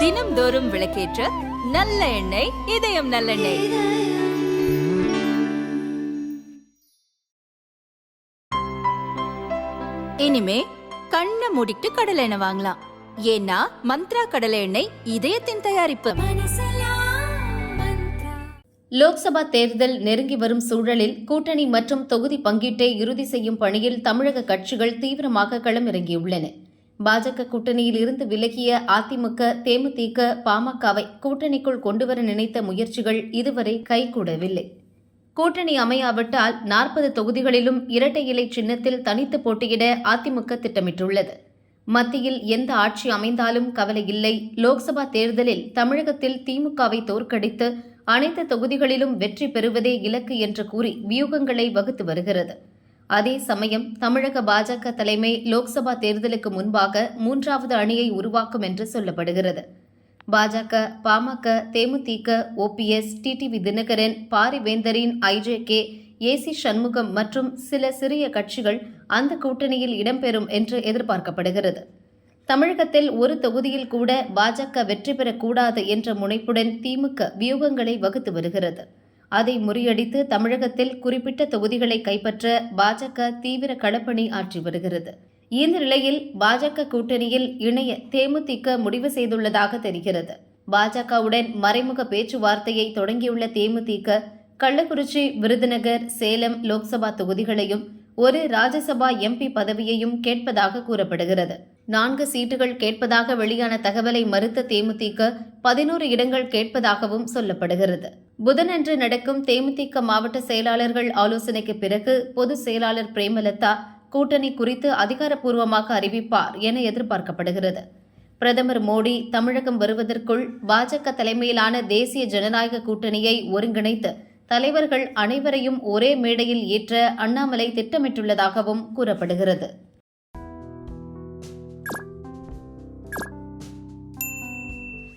தினம்தோறும் விளக்கேற்ற நல்ல எண்ணெய் இதயம் நல்லெண்ணெய். இனிமே கண்ணை மூடிட்டு கடலை எண்ணெய் வாங்கலாம். ஏன்னா மந்த்ரா கடலை எண்ணெய் இதயத்தின் தயாரிப்பு. லோக்சபா தேர்தல் நெருங்கி வரும் சூழலில் கூட்டணி மற்றும் தொகுதி பங்கீட்டை இறுதி செய்யும் பணியில் தமிழக கட்சிகள் தீவிரமாக களமிறங்கியுள்ளன. பாஜக கூட்டணியில் இருந்து விலகிய அதிமுக தேமுதிக பாமகவை கூட்டணிக்குள் கொண்டுவர நினைத்த முயற்சிகள் இதுவரை கைகூடவில்லை. கூட்டணி அமையாவிட்டால் நாற்பது தொகுதிகளிலும் இரட்டை இலை சின்னத்தில் தனித்து போட்டியிட அதிமுக திட்டமிட்டுள்ளது. மத்தியில் எந்த ஆட்சி அமைந்தாலும் கவலை இல்லை. லோக்சபா தேர்தலில் தமிழகத்தில் திமுகவை தோற்கடித்து அனைத்து தொகுதிகளிலும் வெற்றி பெறுவதே இலக்கு என்று கூறி வியூகங்களை வகுத்து வருகிறது. அதே சமயம் தமிழக பாஜக தலைமை லோக்சபா தேர்தலுக்கு முன்பாக மூன்றாவது அணியை உருவாக்கும் என்று சொல்லப்படுகிறது. பாஜக பாமக தேமுதிக ஓபிஎஸ் டிடிவி தினகரன் பாரிவேந்தரின் ஐஜேகே ஏசி சண்முகம் மற்றும் சில சிறிய கட்சிகள் அந்த கூட்டணியில் இடம்பெறும் என்று எதிர்பார்க்கப்படுகிறது. தமிழகத்தில் ஒரு தொகுதியில் கூட பாஜக வெற்றி பெறக்கூடாது என்ற முனைப்புடன் திமுக வியூகங்களை வகுத்து வருகிறது. அதை முறியடித்து தமிழகத்தில் குறிப்பிட்ட தொகுதிகளை கைப்பற்ற பாஜக தீவிர களப்பணி ஆற்றி வருகிறது. இந்த நிலையில் பாஜக கூட்டணியில் இணைய தேமுதிக முடிவு செய்துள்ளதாக தெரிகிறது. பாஜகவுடன் மறைமுக பேச்சுவார்த்தையை தொடங்கியுள்ள தேமுதிக கள்ளக்குறிச்சி விருதுநகர் சேலம் லோக்சபா தொகுதிகளையும் ஒரு ராஜ்யசபா எம்பி பதவியையும் கேட்பதாக கூறப்படுகிறது. நான்கு சீட்டுகள் கேட்பதாக வெளியான தகவலை மறுத்த தேமுதிக பதினோரு இடங்கள் கேட்பதாகவும் சொல்லப்படுகிறது. புதனன்று நடக்கும் தேமுதிக மாவட்ட செயலாளர்கள் ஆலோசனைக்கு பிறகு பொதுச் செயலாளர் பிரேமலதா கூட்டணி குறித்து அதிகாரப்பூர்வமாக அறிவிப்பார் என எதிர்பார்க்கப்படுகிறது. பிரதமர் மோடி தமிழகம் வருவதற்குள் பாஜக தலைமையிலான தேசிய ஜனநாயக கூட்டணியை ஒருங்கிணைத்து தலைவர்கள் அனைவரையும் ஒரே மேடையில் ஏற்ற அண்ணாமலை திட்டமிட்டுள்ளதாகவும் கூறப்படுகிறது.